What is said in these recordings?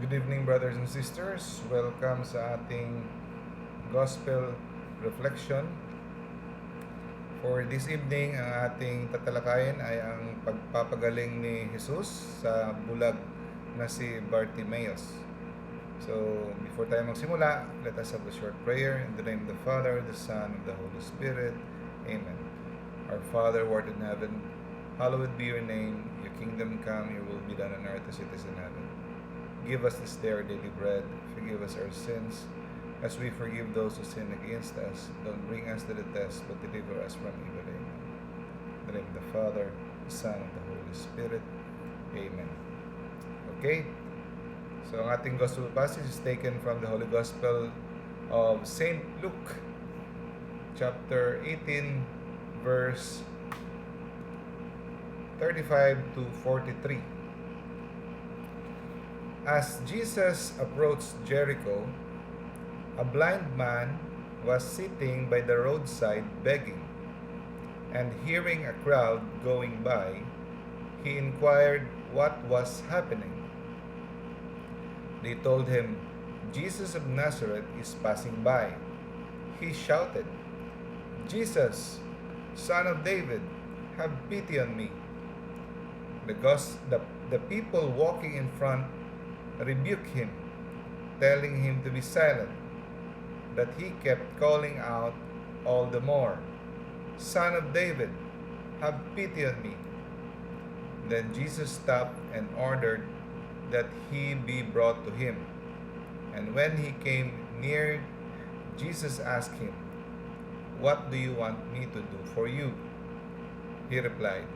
Good evening, brothers and sisters. Welcome sa ating gospel reflection. For this evening, ang ating tatalakayin ay ang pagpapagaling ni Jesus sa bulag na si Bartimaeus. So, before tayo magsimula, let us have a short prayer. In the name of the Father, the Son, and the Holy Spirit. Amen. Our Father, who art in heaven, hallowed be your name. Your kingdom come, your will be done on earth as it is in heaven. Give us this day our daily bread. Forgive us our sins, as we forgive those who sin against us. Don't bring us to the test, but deliver us from evil. Amen. In the name of the Father, the Son, and the Holy Spirit. Amen. Okay? So, ang ating gospel passage is taken from the Holy Gospel of St. Luke, chapter 18, verse 35 to 43. As Jesus approached Jericho, a blind man was sitting by the roadside begging, and hearing a crowd going by, he inquired what was happening. They told him, Jesus of Nazareth is passing by. He shouted, Jesus, son of David, have pity on me. Gos- the, the people walking in front rebuked him, telling him to be silent. But he kept calling out all the more, Son of David, have pity on me. Then Jesus stopped and ordered that he be brought to him. And when he came near, Jesus asked him, What do you want me to do for you? He replied,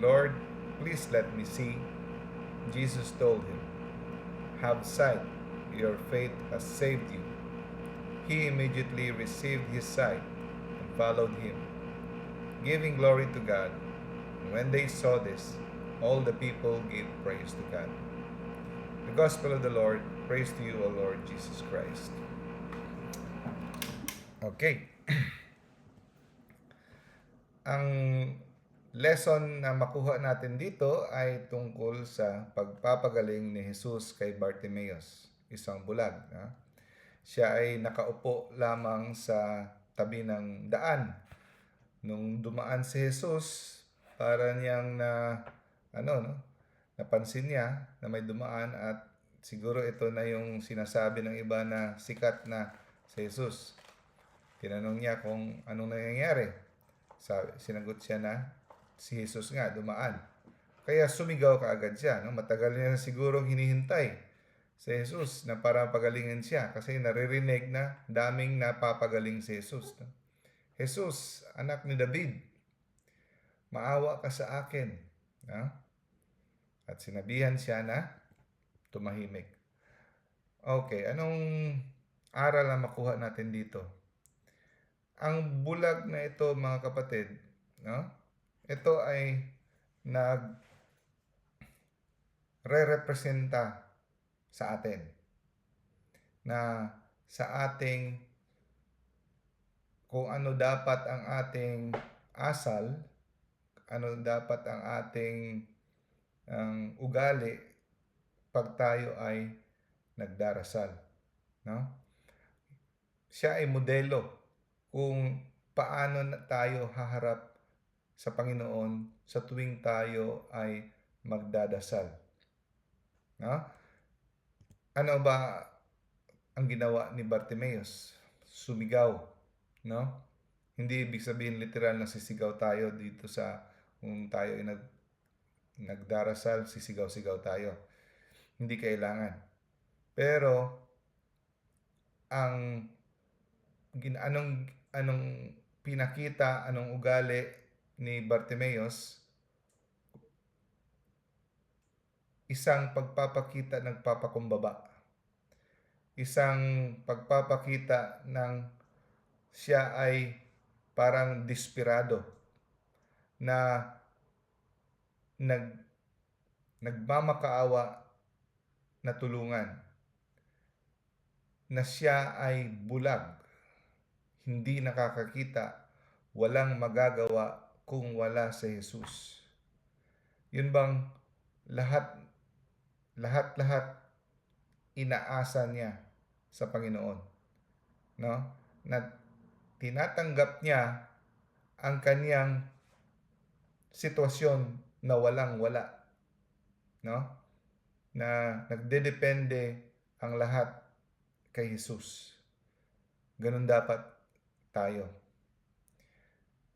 Lord, please let me see. Jesus told him, Have sight, your faith has saved you. He immediately received his sight and followed him, giving glory to God. And when they saw this, all the people gave praise to God. The Gospel of the Lord. Praise to you, O Lord Jesus Christ. Okay. Ang lesson na makuha natin dito ay tungkol sa pagpapagaling ni Jesus kay Bartimaeus, isang bulag. Ha? Siya ay nakaupo lamang sa tabi ng daan. Nung dumaan si Jesus, para niyang na ano no, napansin niya na may dumaan at siguro ito na yung sinasabi ng iba na sikat na si Jesus. Tinanong niya kung anong nangyayari. Sabi, sinagot siya na si Jesus nga dumaan. Kaya sumigaw kaagad siya. No? Matagal niya sigurong hinihintay si Jesus na para pagalingin siya kasi naririnig na daming napapagaling si Jesus. No? Jesus, anak ni David, maawa ka sa akin. No? At sinabihan siya na tumahimik. Okay, anong aral na makuha natin dito? Ang bulag na ito, mga kapatid, no? Ito ay nag re-representa sa atin na sa ating kung ano dapat ang ating asal, ano dapat ang ating ang ugali pag tayo ay nagdarasal, no? Siya ay modelo kung paano tayo haharap sa Panginoon sa tuwing tayo ay magdadasal. No? Ano ba ang ginawa ni Bartimaeus? Sumigaw, no? Hindi ibig sabihin literal na sisigaw tayo dito sa kung tayo ay nag nagdarasal, sisigaw-sigaw tayo. Hindi kailangan. Pero ang gin anong anong pinakita, anong ugali ni Bartimaeus isang pagpapakita nagpapakumbaba. Isang pagpapakita ng siya ay parang desperado na nag nagmamakaawa na tulungan na siya ay bulag, hindi nakakakita, walang magagawa kung wala si Jesus. Yun bang lahat lahat-lahat inaasa niya sa Panginoon. No? Na tinatanggap niya ang kanyang sitwasyon na walang-wala. No? Na nagdedepende ang lahat kay Jesus. Ganun dapat tayo.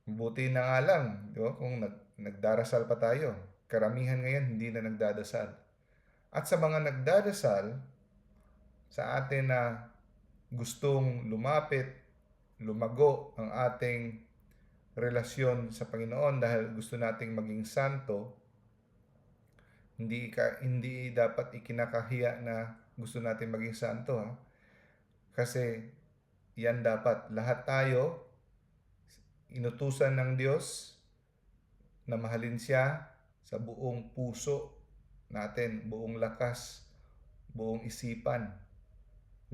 Buti na nga lang, di ba? Kung nag, nagdarasal pa tayo. Karamihan ngayon hindi na nagdadasal. At sa mga nagdadasal, sa atin na gustong lumapit, lumago ang ating relasyon sa Panginoon dahil gusto nating maging santo, hindi ka hindi dapat ikinakahiya na gusto natin maging santo ha. Kasi yan dapat lahat tayo inutusan ng Diyos na mahalin siya sa buong puso natin, buong lakas, buong isipan.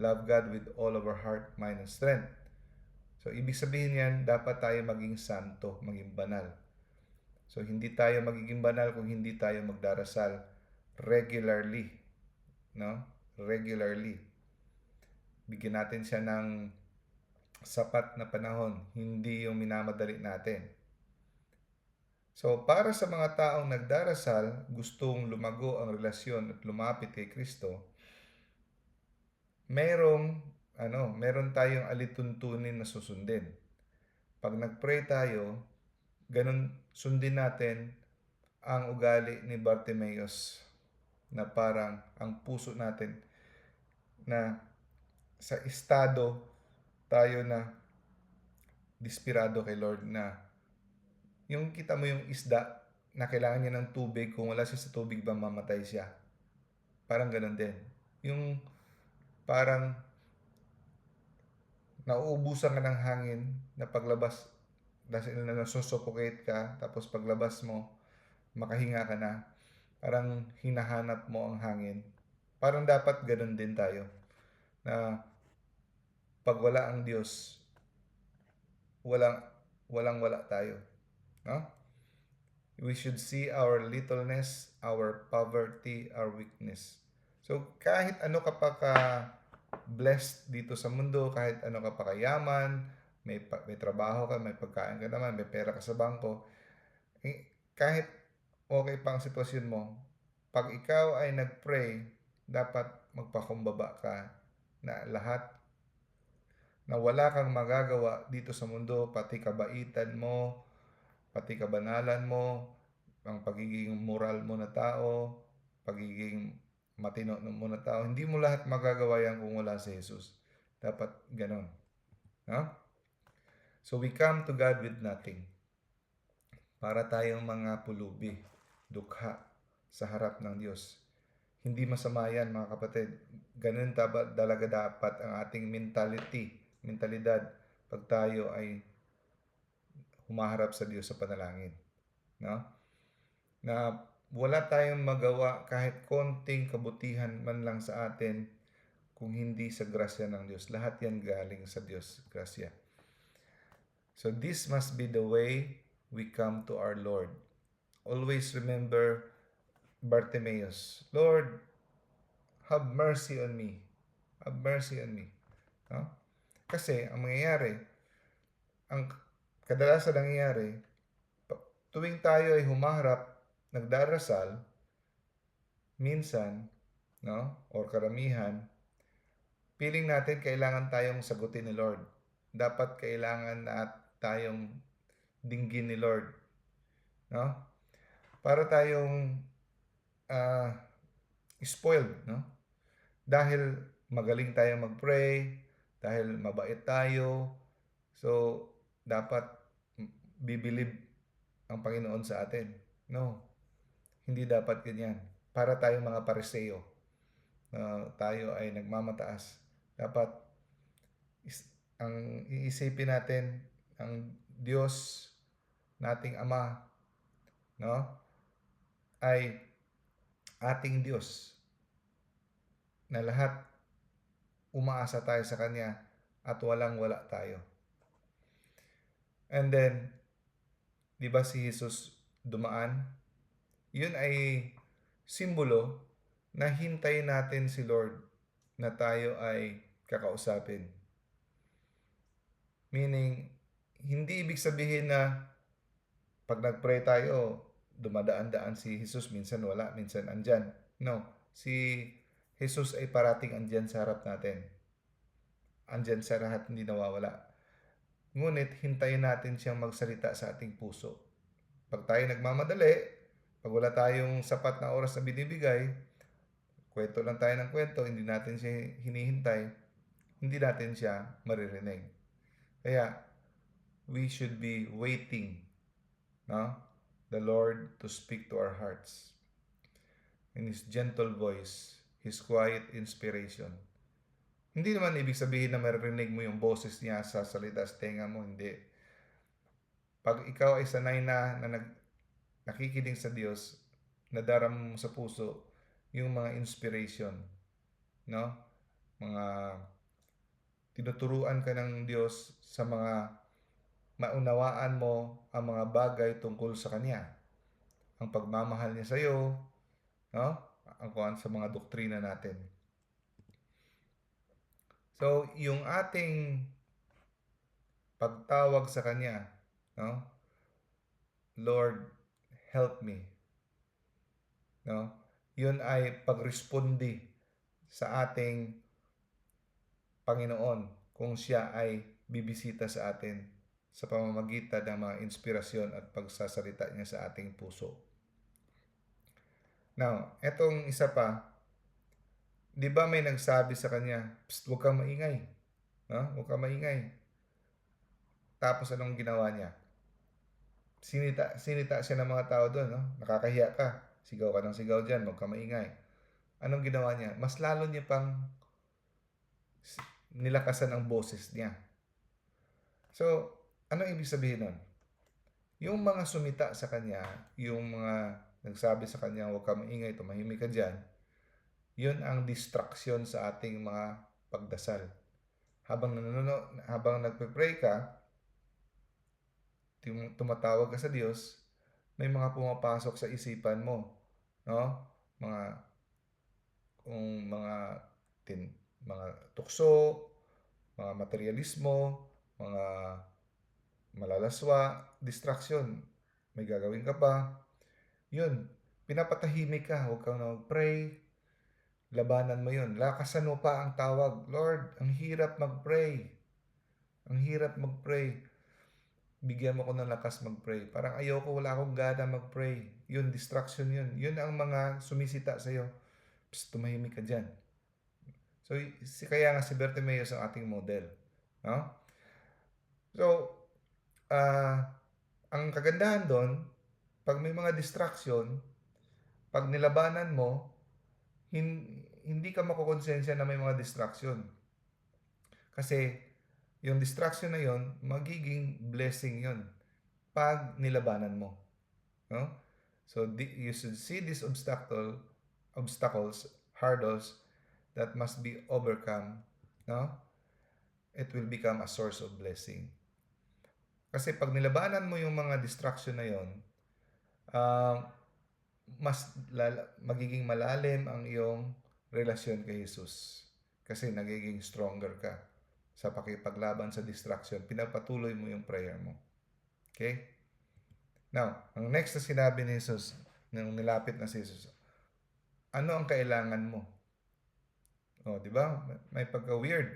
Love God with all of our heart, mind, and strength. So, ibig sabihin yan, dapat tayo maging santo, maging banal. So, hindi tayo magiging banal kung hindi tayo magdarasal regularly. No? Regularly. Bigyan natin siya ng sapat na panahon, hindi yung minamadali natin. So, para sa mga taong nagdarasal, gustong lumago ang relasyon at lumapit kay Kristo, merong ano, meron tayong alituntunin na susundin. Pag nagpray tayo, ganun sundin natin ang ugali ni Bartimaeus na parang ang puso natin na sa estado tayo na dispirado kay Lord na yung kita mo yung isda na kailangan niya ng tubig kung wala siya sa tubig ba mamatay siya. Parang ganun din. Yung parang nauubusan ka ng hangin na paglabas dahil na nasusuffocate ka tapos paglabas mo makahinga ka na parang hinahanap mo ang hangin parang dapat ganun din tayo na pag wala ang Diyos walang walang wala tayo no? We should see our littleness our poverty our weakness. So kahit ano ka pa ka blessed dito sa mundo kahit ano ka pa kayaman, may, may trabaho ka, may pagkain ka naman, may pera ka sa bangko, eh, kahit okay pa ang sitwasyon mo, pag ikaw ay nagpray, dapat magpakumbaba ka na lahat na wala kang magagawa dito sa mundo, pati kabaitan mo, pati kabanalan mo, ang pagiging moral mo na tao, pagiging matino mo na tao. Hindi mo lahat magagawa yan kung wala si Jesus. Dapat ganon. No? So we come to God with nothing. Para tayong mga pulubi, dukha sa harap ng Diyos. Hindi masama yan mga kapatid. Ganun talaga dapat ang ating mentality, mentalidad pag tayo ay humaharap sa Diyos sa panalangin. No? Na wala tayong magawa kahit konting kabutihan man lang sa atin kung hindi sa grasya ng Diyos. Lahat yan galing sa Diyos, grasya. So this must be the way we come to our Lord. Always remember Bartimaeus, Lord, have mercy on me. Have mercy on me. No? Kasi ang mangyayari, ang kadalasan nangyayari, tuwing tayo ay humaharap nagdarasal, minsan, no, or karamihan, feeling natin kailangan tayong sagutin ni Lord. Dapat kailangan na tayong dinggin ni Lord. No? Para tayong uh, spoiled, no? Dahil magaling tayong mag-pray, dahil mabait tayo, so dapat bibilib ang Panginoon sa atin. No. Hindi dapat ganyan. Para tayong mga pariseo na tayo ay nagmamataas. Dapat is, ang iisipin natin ang Diyos nating Ama no ay ating Diyos na lahat umaasa tayo sa Kanya at walang wala tayo. And then, di ba si Jesus dumaan yun ay simbolo na hintayin natin si Lord na tayo ay kakausapin. Meaning, hindi ibig sabihin na pag nag-pray tayo, dumadaan-daan si Jesus, minsan wala, minsan andyan. No, si Jesus ay parating andyan sa harap natin. Andyan sa lahat, hindi nawawala. Ngunit, hintayin natin siyang magsalita sa ating puso. Pag tayo nagmamadali, pag wala tayong sapat na oras na binibigay, kwento lang tayo ng kwento, hindi natin siya hinihintay, hindi natin siya maririnig. Kaya, we should be waiting, no? The Lord to speak to our hearts. In His gentle voice, His quiet inspiration. Hindi naman ibig sabihin na maririnig mo yung boses niya sa salita sa tenga mo, hindi. Pag ikaw ay sanay na, na nag, nakikinig sa Diyos, nadaram mo sa puso yung mga inspiration, no? Mga tinuturuan ka ng Diyos sa mga maunawaan mo ang mga bagay tungkol sa Kanya. Ang pagmamahal niya sa iyo, no? Ang kuhan sa mga doktrina natin. So, yung ating pagtawag sa Kanya, no? Lord, help me. No? Yun ay pagrespondi sa ating Panginoon kung siya ay bibisita sa atin sa pamamagitan ng mga inspirasyon at pagsasalita niya sa ating puso. Now, etong isa pa, di ba may nagsabi sa kanya, Psst, huwag kang maingay. No? Huwag kang maingay. Tapos anong ginawa niya? Sinita, sinita siya ng mga tao doon. No? Nakakahiya ka. Sigaw ka ng sigaw dyan. Huwag kang maingay. Anong ginawa niya? Mas lalo niya pang nilakasan ang boses niya. So, ano ibig sabihin nun? Yung mga sumita sa kanya, yung mga nagsabi sa kanya, huwag ka maingay, tumahimik ka dyan, yun ang distraction sa ating mga pagdasal. Habang nanonood, habang nagpe-pray ka, tumatawag ka sa Diyos, may mga pumapasok sa isipan mo, no? Mga kung mga tin, mga tukso, mga materialismo, mga malalaswa, distraction. May gagawin ka pa. Yun, pinapatahimik ka, huwag kang mag-pray. Labanan mo yun. Lakasan mo pa ang tawag. Lord, ang hirap mag-pray. Ang hirap mag-pray. Bigyan mo ko ng lakas mag-pray. Parang ayoko, wala akong gana mag-pray. Yun, distraction yun. Yun ang mga sumisita sa'yo. Psst, tumahimik ka dyan. So, si, kaya nga si Bartimeus ang ating model. No? So, uh, ang kagandahan doon, pag may mga distraction, pag nilabanan mo, hin, hindi ka makukonsensya na may mga distraction. Kasi, yung distraction na yon magiging blessing yon pag nilabanan mo. No? So, you should see these obstacle, obstacles, hurdles that must be overcome. No? It will become a source of blessing. Kasi pag nilabanan mo yung mga distraction na yon, uh, mas lala, magiging malalim ang iyong relasyon kay Jesus. Kasi nagiging stronger ka sa pakipaglaban sa distraction. Pinapatuloy mo yung prayer mo. Okay? Now, ang next na sinabi ni Jesus, nung nilapit na si Jesus, ano ang kailangan mo? Oh, di ba? May pagka-weird.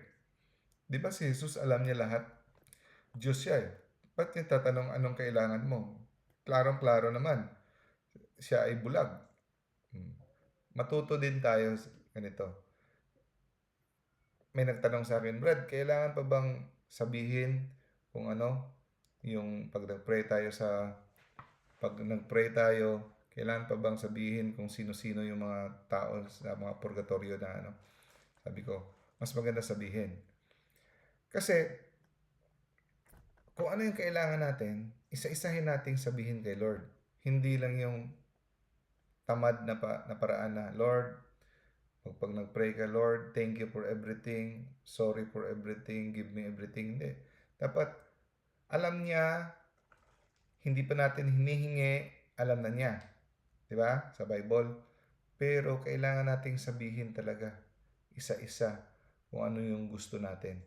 Di ba si Jesus alam niya lahat? Diyos siya eh. Ba't niya tatanong anong kailangan mo? Klarong-klaro naman. Siya ay bulag. Hmm. Matuto din tayo ganito. May nagtanong sa akin, Brad, kailangan pa bang sabihin kung ano, yung pag nag-pray tayo sa pag nag-pray tayo, kailan pa bang sabihin kung sino-sino yung mga tao sa mga purgatorio na ano? Sabi ko, mas maganda sabihin. Kasi, kung ano yung kailangan natin, isa-isahin nating sabihin kay Lord. Hindi lang yung tamad na, pa, na paraan na, Lord, pag nag-pray ka, Lord, thank you for everything, sorry for everything, give me everything. Hindi. Dapat, alam niya, hindi pa natin hinihingi, alam na niya. 'Di ba? Sa Bible. Pero kailangan nating sabihin talaga. isa-isa kung ano yung gusto natin.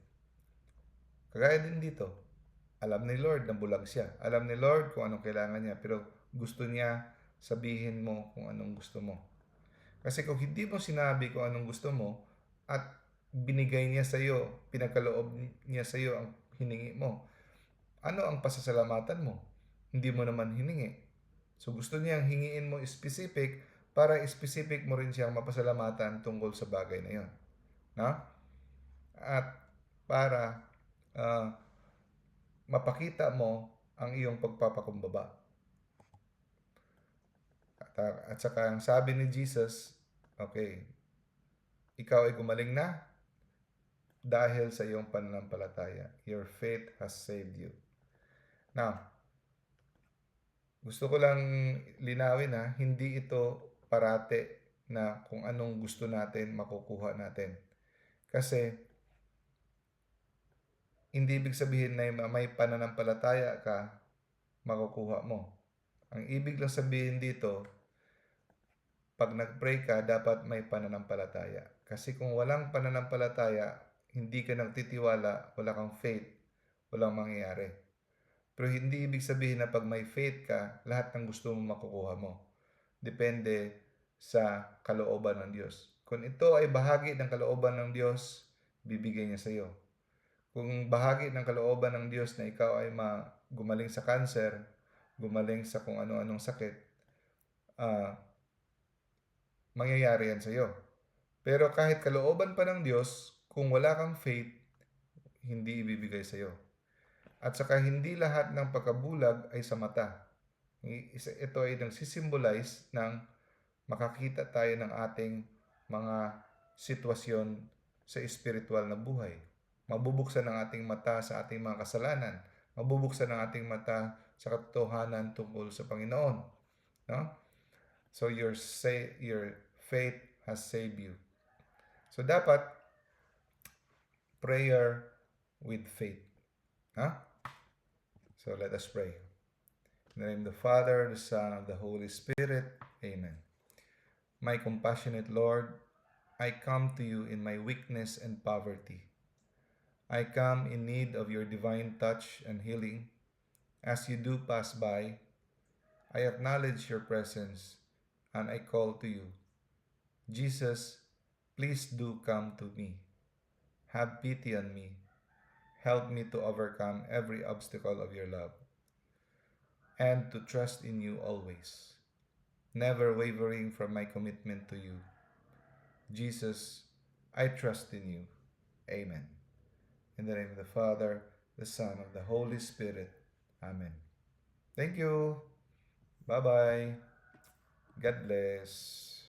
Kagaya din dito, alam ni Lord na bulag siya. Alam ni Lord kung anong kailangan niya, pero gusto niya sabihin mo kung anong gusto mo. Kasi kung hindi mo sinabi kung anong gusto mo at binigay niya sa iyo, pinagkaloob niya sa iyo ang hiningi mo, ano ang pasasalamatan mo? Hindi mo naman hiningi. So gusto niyang hingiin mo specific para specific mo rin siyang mapasalamatan tungkol sa bagay na yon. No? At para ah, mapakita mo ang iyong pagpapakumbaba. At, at saka ang sabi ni Jesus, okay, ikaw ay gumaling na dahil sa iyong pananampalataya. Your faith has saved you. Now, gusto ko lang linawin ha, hindi ito parate na kung anong gusto natin, makukuha natin. Kasi, hindi ibig sabihin na may pananampalataya ka, makukuha mo. Ang ibig lang sabihin dito, pag nag-pray ka, dapat may pananampalataya. Kasi kung walang pananampalataya, hindi ka nagtitiwala, wala kang faith, walang mangyayari. Pero hindi ibig sabihin na pag may faith ka, lahat ng gusto mo makukuha mo. Depende sa kalooban ng Diyos. Kung ito ay bahagi ng kalooban ng Diyos, bibigay niya sa iyo. Kung bahagi ng kalooban ng Diyos na ikaw ay ma gumaling sa cancer, gumaling sa kung ano-anong sakit, ah, mangyayari yan sa iyo. Pero kahit kalooban pa ng Diyos, kung wala kang faith, hindi ibibigay sa iyo. At saka hindi lahat ng pagkabulag ay sa mata. Ito ay nagsisimbolize ng makakita tayo ng ating mga sitwasyon sa espiritual na buhay. Mabubuksan ang ating mata sa ating mga kasalanan. Mabubuksan ang ating mata sa katotohanan tungkol sa Panginoon. No? So your say your faith has saved you. So dapat prayer with faith. Huh? So let us pray. In the name of the Father, the Son, of the Holy Spirit. Amen. My compassionate Lord, I come to you in my weakness and poverty. I come in need of your divine touch and healing. As you do pass by, I acknowledge your presence and I call to you. Jesus, please do come to me. Have pity on me. Help me to overcome every obstacle of your love and to trust in you always, never wavering from my commitment to you. Jesus, I trust in you. Amen. In the name of the Father, the Son, of the Holy Spirit. Amen. Thank you. Bye bye. God bless.